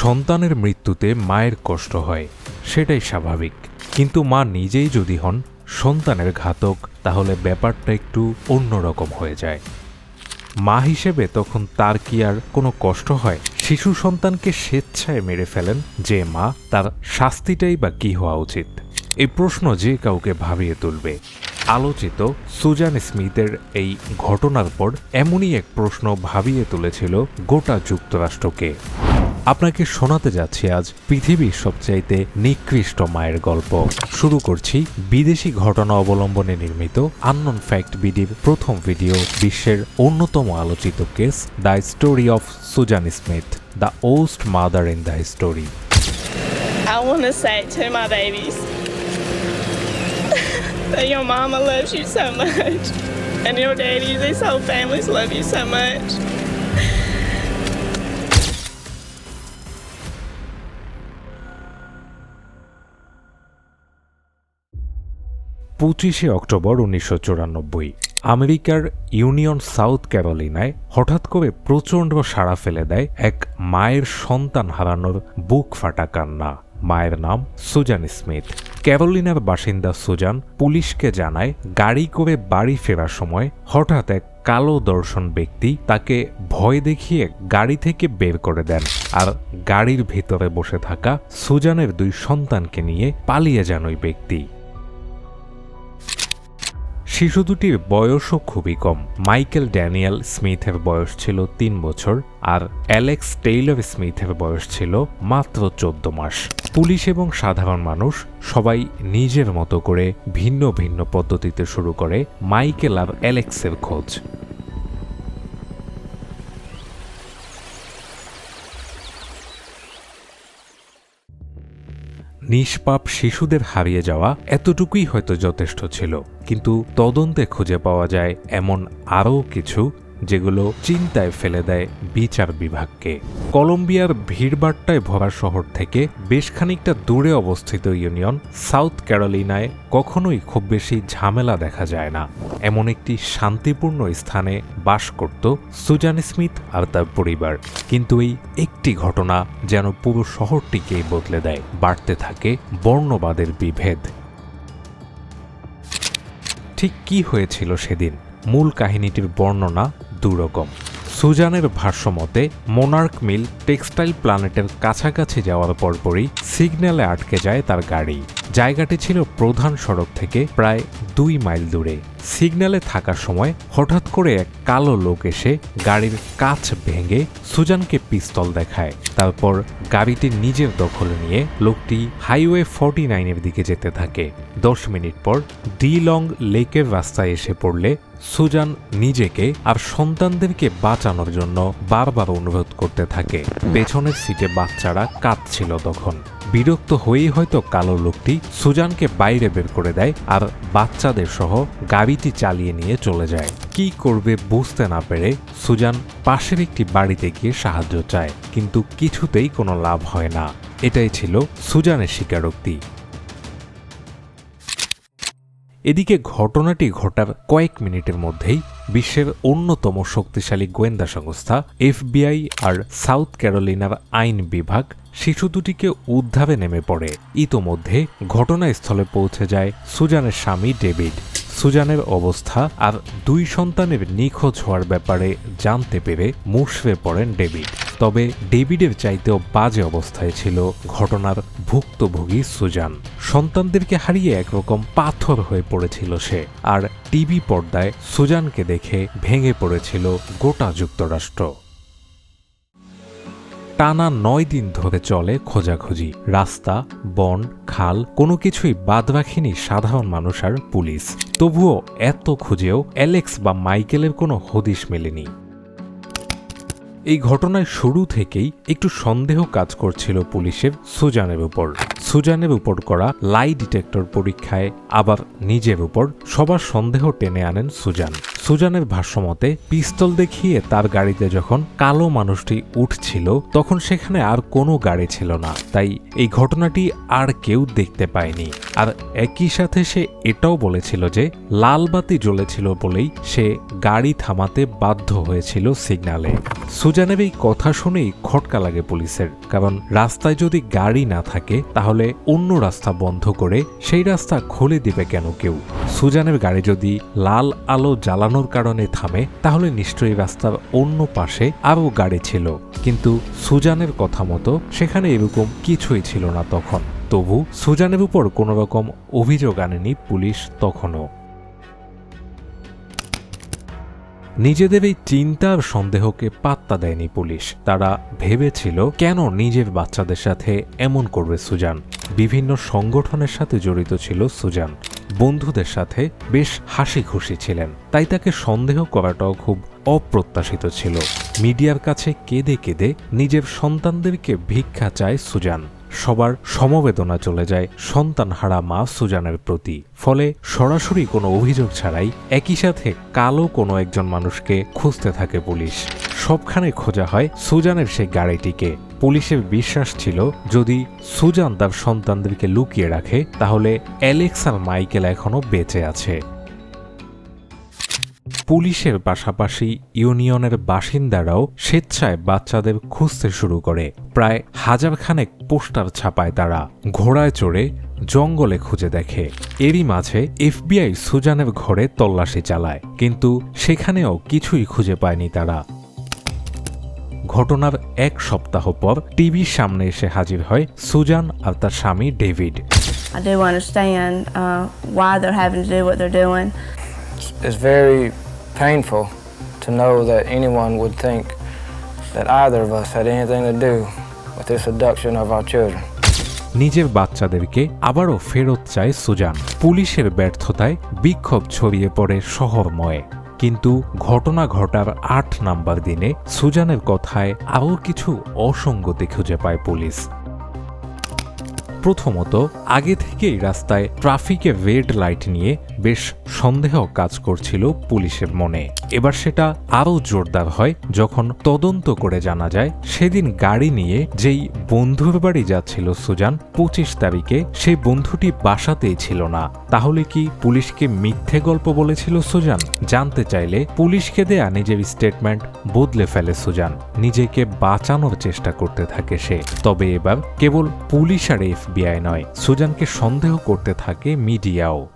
সন্তানের মৃত্যুতে মায়ের কষ্ট হয়, সেটাই স্বাভাবিক। কিন্তু মা নিজেই যদি হন, সন্তানের ঘাতক, তাহলে ব্যাপারটা একটু অন্যরকম হয়ে যায়। মা হিসেবে তখন তার কি আর কোনো কষ্ট হয়? শিশু সন্তানকে স্বেচ্ছায় মেরে ফেলেন যে মা, তার শাস্তিটাই বা কি হওয়া উচিত? এই প্রশ্ন যে কাউকে ভাবিয়ে তুলবে। আলোচিত সুজান স্মিথের এই ঘটনার পর এমনই এক প্রশ্ন ভাবিয়ে তুলেছিল গোটা যুক্তরাষ্ট্রকে। আপনাকে শোনাতে যাচ্ছি আজ পৃথিবীর সবচাইতে নিকৃষ্ট মায়ের গল্প শুরু করছি বিদেশি ঘটনা অবলম্বনে নির্মিত আননন ফ্যাক্ট বিডির প্রথম ভিডিও বিশ্বের অন্যতম আলোচিত case the story of Susan Smith the worst mother in the story your and your daddy, these whole families love you so much. পঁচিশে অক্টোবর উনিশশো চুরানব্বই। আমেরিকার ইউনিয়ন সাউথ ক্যারোলিনায় হঠাৎ করে প্রচণ্ড সাড়া ফেলে দেয় এক মায়ের সন্তান হারানোর বুক ফাটা কান্না। মায়ের নাম সুজান স্মিথ। ক্যারোলিনার বাসিন্দা সুজান পুলিশকে জানায়, গাড়ি করে বাড়ি ফেরার সময় হঠাৎ এক কালো দর্শন ব্যক্তি তাকে ভয় দেখিয়ে গাড়ি থেকে বের করে দেন আর গাড়ির ভিতরে বসে থাকা সুজানের দুই সন্তানকে নিয়ে পালিয়ে যান ওই ব্যক্তি। শিশু দুটির বয়সও খুবই কম। মাইকেল ড্যানিয়েল স্মিথের বয়স ছিল তিন বছর আর অ্যালেক্স টেইলর স্মিথের বয়স ছিল মাত্র চোদ্দ মাস। পুলিশ এবং সাধারণ মানুষ সবাই নিজের মতো করে ভিন্ন ভিন্ন পদ্ধতিতে শুরু করে মাইকেল আর অ্যালেক্সের খোঁজ। নিষ্পাপ শিশুদের হারিয়ে যাওয়া এতটুকুই হয়তো যথেষ্ট ছিল। কিন্তু তদন্তে খুঁজে পাওয়া যায় এমন আরও কিছু যেগুলো চিন্তায় ফেলে দেয় বিচার বিভাগকে। কলম্বিয়ার ভিড়বাট্টায় ভরা শহর থেকে বেশ খানিকটা দূরে অবস্থিত ইউনিয়ন সাউথ ক্যারোলিনায় কখনোই খুব বেশি ঝামেলা দেখা যায় না। এমন একটি শান্তিপূর্ণ স্থানে বাস করত সুজান স্মিথ আর তার পরিবার। কিন্তু এই একটি ঘটনা যেন পুরো শহরটিকেই বদলে দেয়, বাড়তে থাকে বর্ণবাদের বিভেদ। ঠিক কি হয়েছিল সেদিন? মূল কাহিনীটির বর্ণনা দুরকম। সুজানের ভাষ্যমতে, মোনার্ক মিল টেক্সটাইল প্ল্যানেটের কাছাকাছি যাওয়ার পরপরই সিগন্যালে আটকে যায় তার গাড়ি। জায়গাটি ছিল প্রধান সড়ক থেকে প্রায় দুই মাইল দূরে। সিগন্যালে থাকার সময় হঠাৎ করে এক কালো লোক এসে গাড়ির কাচ ভেঙে সুজানকে পিস্তল দেখায়। তারপর গাড়িটি নিজের দখলে নিয়ে লোকটি হাইওয়ে ফর্টি নাইনের দিকে যেতে থাকে। দশ মিনিট পর ডি লং লেকের রাস্তায় এসে পড়লে সুজান নিজেকে আর সন্তানদেরকে বাঁচানোর জন্য বারবার অনুরোধ করতে থাকে। পেছনের সিটে বাচ্চারা কাঁদছিল তখন। বিরক্ত হয়েই হয়তো কালো লোকটি সুজানকে বাইরে বের করে দেয় আর বাচ্চাদের সহ গাড়িটি চালিয়ে নিয়ে চলে যায়। কি করবে বুঝতে না পেরে সুজান পাশের একটি বাড়িতে গিয়ে সাহায্য চায়, কিন্তু কিছুতেই কোনো লাভ হয় না। এটাই ছিল সুজানের স্বীকারোক্তি। এদিকে ঘটনাটি ঘটার কয়েক মিনিটের মধ্যেই বিশ্বের অন্যতম শক্তিশালী গোয়েন্দা সংস্থা, এফবিআই আর সাউথ ক্যারোলিনার আইন বিভাগ শিশু দুটিকে উদ্ধারে নেমে পড়ে। ইতোমধ্যে ঘটনাস্থলে পৌঁছে যায় সুজানের স্বামী ডেভিড। সুজানের অবস্থা আর দুই সন্তানের নিখোঁজ হওয়ার ব্যাপারে জানতে পেরে মুশড়ে পড়েন ডেভিড। তবে ডেভিডের চাইতেও বাজে অবস্থায় ছিল ঘটনার ভুক্তভোগী সুজান। সন্তানদেরকে হারিয়ে একরকম পাথর হয়ে পড়েছিল সে, আর টিভি পর্দায় সুজানকে দেখে ভেঙে পড়েছিল গোটা যুক্তরাষ্ট্র। টানা নয় দিন ধরে চলে খোঁজাখুঁজি, রাস্তা, বন, খাল, কোনো কিছুই বাদ রাখেনি সাধারণ মানুষ আর পুলিশ। তবুও এত খুঁজেও অ্যালেক্স বা মাইকেলের কোনো হদিশ মেলেনি। এই ঘটনায় শুরু থেকেই একটু সন্দেহ কাজ করছিল পুলিশের সুজানের উপর। সুজানের উপর করা লাই ডিটেক্টর পরীক্ষায় আবার নিজের উপর সবার সন্দেহ টেনে আনেন সুজান। সুজানের ভাষ্যমতে, পিস্তল দেখিয়ে তার গাড়িতে যখন কালো মানুষটি উঠছিল, তখন সেখানে আর কোনো গাড়ি ছিল না। তাই এই ঘটনাটি আর কেউ দেখতে পায়নি। আর একই সাথে সে এটাও বলেছিল যে, লাল বাতি জ্বলেছিল বলেই সে গাড়ি থামাতে বাধ্য হয়েছিল সিগনালে। সুজানের এই কথা শুনেই খটকা লাগে পুলিশের, কারণ রাস্তায় যদি গাড়ি না থাকে, তাহলে অন্য রাস্তা বন্ধ করে সেই রাস্তা খুলে দিবে কেন কেউ? সুজানের গাড়ি যদি লাল আলো জ্বালানোর কারণে থামে, তাহলে নিশ্চয়ই রাস্তার অন্য পাশে আরও গাড়ি ছিল। কিন্তু সুজানের কথা মতো সেখানে এরকম কিছুই ছিল না তখন। তবু সুজানের উপর কোনোরকম অভিযোগ আনেনি পুলিশ তখনও। নিজেদের এই চিন্তার সন্দেহকে পাত্তা দেয়নি পুলিশ। তারা ভেবেছিল, কেন নিজের বাচ্চাদের সাথে এমন করবে সুজান? বিভিন্ন সংগঠনের সাথে জড়িত ছিল সুজান। বন্ধুদের সাথে বেশ হাসি খুশি ছিলেন। তাই তাকে সন্দেহ করাটাও খুব অপ্রত্যাশিত ছিল। মিডিয়ার কাছে কেঁদে কেঁদে নিজের সন্তানদেরকে ভিক্ষা চায় সুজান। সবার সমবেদনা চলে যায় সন্তানহারা মা সুজানের প্রতি। ফলে সরাসরি কোনো অভিযোগ ছাড়াই একই সাথে কালো কোনো একজন মানুষকে খুঁজতে থাকে পুলিশ। সবখানে খোঁজা হয় সুজানের সেই গাড়িটিকে। পুলিশের বিশ্বাস ছিল, যদি সুজান তার সন্তানদেরকে লুকিয়ে রাখে, তাহলে অ্যালেক্স আর মাইকেল এখনও বেঁচে আছে। পুলিশের পাশাপাশি ইউনিয়নের বাসিন্দারাও স্বেচ্ছায় বাচ্চাদের খুঁজতে শুরু করে। প্রায় হাজারখানেক পোস্টার ছাপায় তারা। ঘোড়ায় চড়ে জঙ্গলে খুঁজে দেখে। এরই মাঝে এফবিআই সুজানের ঘরে তল্লাশি চালায় কিন্তু সেখানেও কিছুই খুঁজে পায়নি তারা। ঘটনার এক সপ্তাহ পর টিভির সামনে এসে হাজির হয় সুজান আর তার স্বামী David. I do understand uh, why they're having to do what they're doing. It's very painful to know that anyone would think that either of us had anything to do with the seduction of our children. নিজের বাচ্চাদেরকে আবারও ফেরত চায় Suzanne পুলিশের ব্যর্থতায় বিক্ষোভ ছড়িয়ে পড়ে শহরময় কিন্তু ঘটনা ঘটার আট নাম্বার দিনে সুজানের কথায় আরও কিছু অসঙ্গতি খুঁজে পায় পুলিশ প্রথমত, আগে থেকেই রাস্তায় ট্রাফিকের রেড লাইট নিয়ে বেশ সন্দেহ কাজ করছিল পুলিশের মনে। এবার সেটা আরও জোরদার হয় যখন তদন্ত করে জানা যায়, সেদিন গাড়ি নিয়ে যেই বন্ধুর বাড়ি যাচ্ছিল সুজান, পঁচিশ তারিখে সেই বন্ধুটি বাসাতেই ছিল না। তাহলে কি পুলিশকে মিথ্যে গল্প বলেছিল সুজান? জানতে চাইলে পুলিশকে দেয়া নিজের স্টেটমেন্ট বদলে ফেলে সুজান। নিজেকে বাঁচানোর চেষ্টা করতে থাকে সে। তবে এবার কেবল পুলিশ আর এফবিআই নয়। সুজানকে সন্দেহ করতে থাকে মিডিয়াও।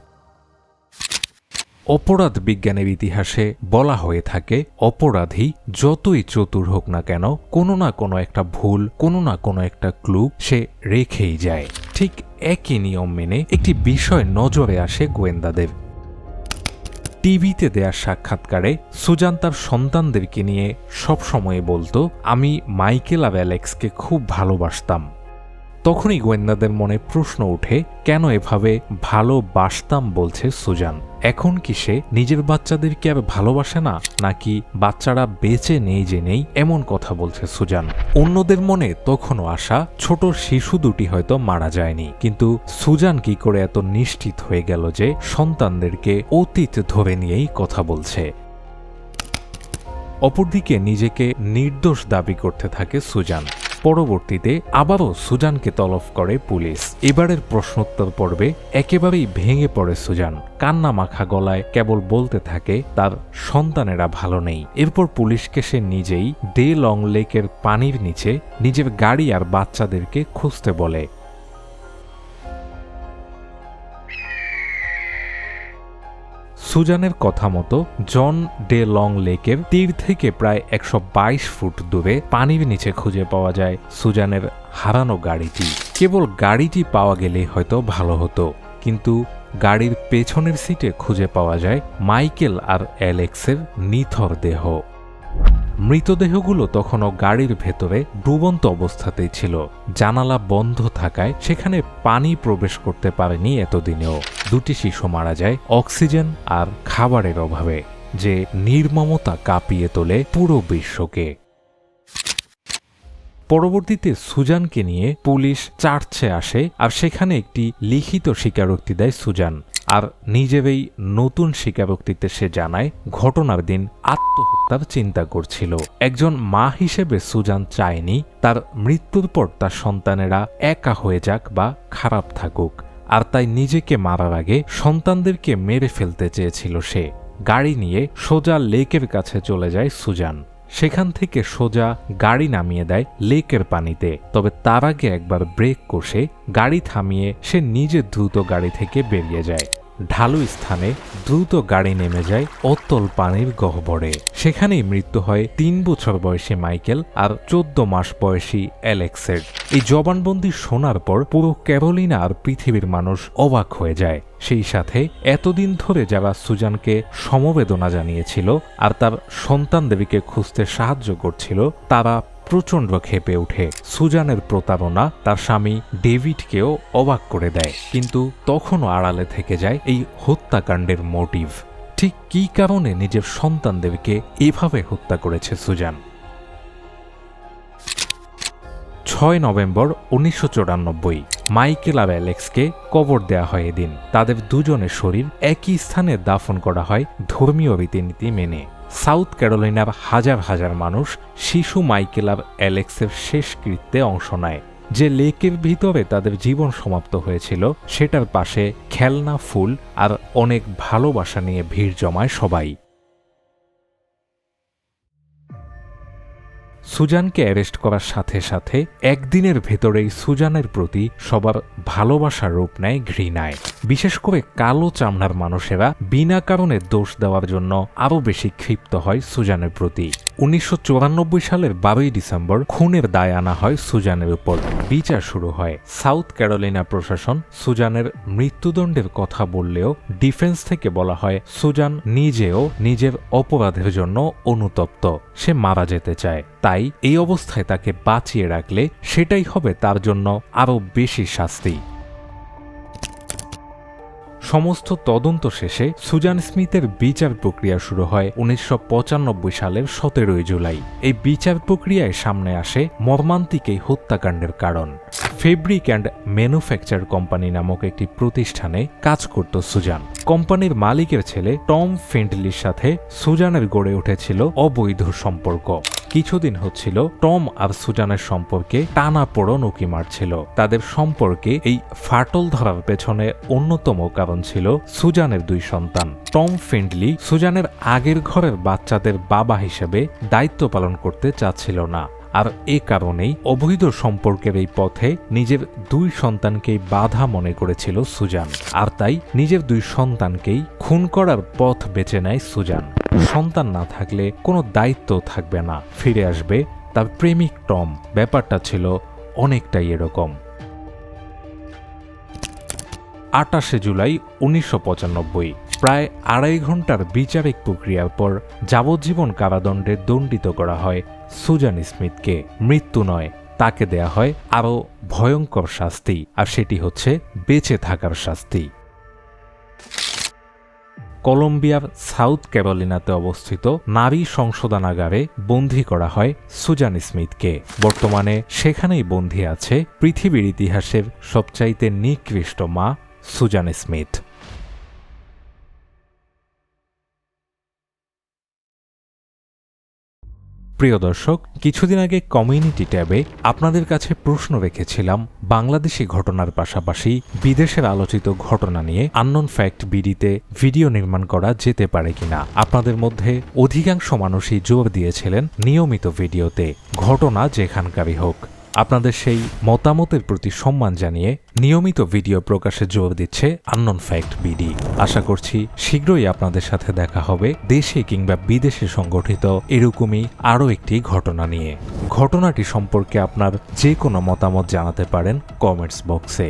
অপরাধ বিজ্ঞানের ইতিহাসে বলা হয়ে থাকে, অপরাধী যতই চতুর হোক না কেন, কোনো না কোনো একটা ভুল, কোনো না কোনো একটা ক্লু সে রেখেই যায়। ঠিক একই নিয়ম মেনে একটি বিষয় নজরে আসে গোয়েন্দাদের। টিভিতে দেয়া সাক্ষাৎকারে সুজান তার সন্তানদেরকে নিয়ে সবসময় বলতো, আমি মাইকেল আর অ্যালেক্সকে খুব ভালোবাসতাম। তখনই গোয়েন্দাদের মনে প্রশ্ন ওঠে, কেন এভাবে ভালোবাসতাম বলছে সুজান? এখন কি সে নিজের বাচ্চাদেরকে আর ভালোবাসে না, নাকি বাচ্চারা বেঁচে নেই যে নেই, এমন কথা বলছে সুজান। অন্যদের মনে তখনও আশা, ছোট শিশু দুটি হয়তো মারা যায়নি। কিন্তু সুজান কি করে এত নিশ্চিত হয়ে গেল যে সন্তানদেরকে অতীত ধরে নিয়েই কথা বলছে? অপরদিকে নিজেকে নির্দোষ দাবি করতে থাকে সুজান। পরবর্তীতে আবারও সুজানকে তলব করে পুলিশ। এবারের প্রশ্নোত্তর পর্বে একেবারেই ভেঙে পড়ে সুজান। কান্না মাখা গলায় কেবল বলতে থাকে, তার সন্তানেরা ভালো নেই। এরপর পুলিশকে সে নিজেই ডে লং লেকের পানির নিচে নিজের গাড়ি আর বাচ্চাদেরকে খুঁজতে বলে। সুজানের কথা মতো জন ডে লং লেকের তীর থেকে প্রায় একশো বাইশ ফুট দূরে পানির নিচে খুঁজে পাওয়া যায় সুজানের হারানো গাড়িটি। কেবল গাড়িটি পাওয়া গেলেই হয়তো ভালো হতো, কিন্তু গাড়ির পেছনের সিটে খুঁজে পাওয়া যায় মাইকেল আর অ্যালেক্সের নিথর দেহ। মৃতদেহগুলো তখনও গাড়ির ভেতরে ডুবন্ত অবস্থাতেই ছিল। জানালা বন্ধ থাকায় সেখানে পানি প্রবেশ করতে পারেনি এতদিনেও। দুটি শিশু মারা যায় অক্সিজেন আর খাবারের অভাবে, যে নির্মমতা কাঁপিয়ে তোলে পুরো বিশ্বকে। পরবর্তীতে সুজানকে নিয়ে পুলিশ চার্চে আসে আর সেখানে একটি লিখিত স্বীকারোক্তি দেয় সুজান। আর নিজের এই নতুন স্বীকারোক্তিতে সে জানায়, ঘটনার দিন আত্মহত্যার চিন্তা করছিল। একজন মা হিসেবে সুজান চায়নি, তার মৃত্যুর পর তার সন্তানেরা একা হয়ে যাক বা খারাপ থাকুক। আর তাই নিজেকে মারার আগে সন্তানদেরকে মেরে ফেলতে চেয়েছিল সে। গাড়ি নিয়ে সোজা লেকের কাছে চলে যায় সুজান। সেখান থেকে সোজা গাড়ি নামিয়ে দেয় লেকের পানিতে। তবে তার আগে একবার ব্রেক কষে গাড়ি থামিয়ে সে নিজে দ্রুত গাড়ি থেকে বেরিয়ে যায়। ঢালু স্থানে দ্রুত গাড়ি নেমে যায় অতল পানির গহ্বরে। সেখানেই মৃত্যু হয় তিন বছর বয়সী মাইকেল আর চোদ্দ মাস বয়সী অ্যালেক্সের। এই জবানবন্দি শোনার পর পুরো ক্যারোলিনা আর পৃথিবীর মানুষ অবাক হয়ে যায়। সেই সাথে এতদিন ধরে যারা সুজানকে সমবেদনা জানিয়েছিল আর তার সন্তানদেরকে খুঁজতে সাহায্য করছিল, তারা প্রচণ্ড ক্ষেপে ওঠে। সুজানের প্রতারণা তার স্বামী ডেভিডকেও অবাক করে দেয়। কিন্তু তখনও আড়ালে থেকে যায় এই হত্যাকাণ্ডের মোটিভ। ঠিক কী কারণে নিজের সন্তানদেরকে এভাবে হত্যা করেছে সুজান? ছয় নভেম্বর উনিশশো চুরানব্বই, মাইকেল আর অ্যালেক্সকে কবর দেয়া হয় এদিন। তাদের দুজনের শরীর একই স্থানে দাফন করা হয় ধর্মীয় রীতিনীতি মেনে। সাউথ ক্যারোলিনার হাজার হাজার মানুষ শিশু মাইকেল আর অ্যালেক্সের শেষকৃত্যে অংশ নেয়। যে লেকের ভিতরে তাদের জীবন সমাপ্ত হয়েছিল, সেটার পাশে খেলনা ফুল আর অনেক ভালোবাসা নিয়ে ভিড় জমায় সবাই। সুজানকে অ্যারেস্ট করার সাথে সাথে একদিনের ভেতরেই সুজানের প্রতি সবার ভালোবাসার রূপ নেয় ঘৃণায়। বিশেষ করে কালো চামড়ার মানুষেরা বিনা কারণে দোষ দেওয়ার জন্য আরও বেশি ক্ষিপ্ত হয় সুজানের প্রতি। উনিশশো চুরানব্বই সালের বারোই ডিসেম্বর খুনের দায় আনা হয় সুজানের উপর। বিচার শুরু হয়। সাউথ ক্যারোলিনা প্রশাসন সুজানের মৃত্যুদণ্ডের কথা বললেও ডিফেন্স থেকে বলা হয় সুজান নিজেও নিজের অপরাধের জন্য অনুতপ্ত। সে মারা যেতে চায়। তাই এই অবস্থায় তাকে বাঁচিয়ে রাখলে সেটাই হবে তার জন্য আরও বেশি শাস্তি। সমস্ত তদন্ত শেষে সুজান স্মিথের বিচার প্রক্রিয়া শুরু হয় উনিশশো পঁচানব্বই সালের সতেরোই জুলাই। এই বিচার প্রক্রিয়ায় সামনে আসে মর্মান্তিক এই হত্যাকাণ্ডের কারণ। ফেব্রিক অ্যান্ড ম্যানুফ্যাকচার কোম্পানি নামক একটি প্রতিষ্ঠানে কাজ করত সুজান। কোম্পানির মালিকের ছেলে টম ফেন্ডলির সাথে সুজানের গড়ে উঠেছিল অবৈধ সম্পর্ক। কিছুদিন হচ্ছিল টম আর সুজানের সম্পর্কে টানা পোড়ন উকি মারছিল। তাদের সম্পর্কে এই ফাটল ধরার পেছনে অন্যতম কারণ ছিল সুজানের দুই সন্তান। টম ফেন্ডলি সুজানের আগের ঘরের বাচ্চাদের বাবা হিসেবে দায়িত্ব পালন করতে চাচ্ছিল না। আর এ কারণেই অবৈধ সম্পর্কের এই পথে নিজের দুই সন্তানকেই বাধা মনে করেছিল সুজান। আর তাই নিজের দুই সন্তানকেই খুন করার পথ বেছে নেয় সুজান। সন্তান না থাকলে কোনো দায়িত্ব থাকবে না। ফিরে আসবে তার প্রেমিক টম। ব্যাপারটা ছিল অনেকটাই এরকম। আটাশে জুলাই উনিশশো পঁচানব্বই, প্রায় আড়াই ঘণ্টার বিচারিক প্রক্রিয়ার পর যাবজ্জীবন কারাদণ্ডে দণ্ডিত করা হয় সুজান স্মিথকে। মৃত্যু নয়, তাকে দেয়া হয় আরও ভয়ঙ্কর শাস্তি, আর সেটি হচ্ছে বেঁচে থাকার শাস্তি। কলম্বিয়ার সাউথ ক্যারোলিনাতে অবস্থিত নারী সংশোধনাগারে বন্দী করা হয় সুজান স্মিথকে। বর্তমানে সেখানেই বন্দি আছে পৃথিবীর ইতিহাসের সবচাইতে নিকৃষ্ট মা সুজান স্মিথ। প্রিয় দর্শক, কিছুদিন আগে কমিউনিটি ট্যাবে আপনাদের কাছে প্রশ্ন রেখেছিলাম বাংলাদেশি ঘটনার পাশাপাশি বিদেশের আলোচিত ঘটনা নিয়ে আননোন ফ্যাক্ট বিডিতে ভিডিও নির্মাণ করা যেতে পারে কিনা। আপনাদের মধ্যে অধিকাংশ মানুষই জোর দিয়েছিলেন নিয়মিত ভিডিওতে, ঘটনা যেখানকারই হোক। আপনাদের সেই মতামতের প্রতি সম্মান জানিয়ে নিয়মিত ভিডিও প্রকাশে জোর দিচ্ছে আননন ফ্যাক্ট বিডি। আশা করছি শীঘ্রই আপনাদের সাথে দেখা হবে দেশে কিংবা বিদেশে সংগঠিত এরকমই আরও একটি ঘটনা নিয়ে। ঘটনাটি সম্পর্কে আপনার যে কোনো মতামত জানাতে পারেন কমেন্টস বক্সে।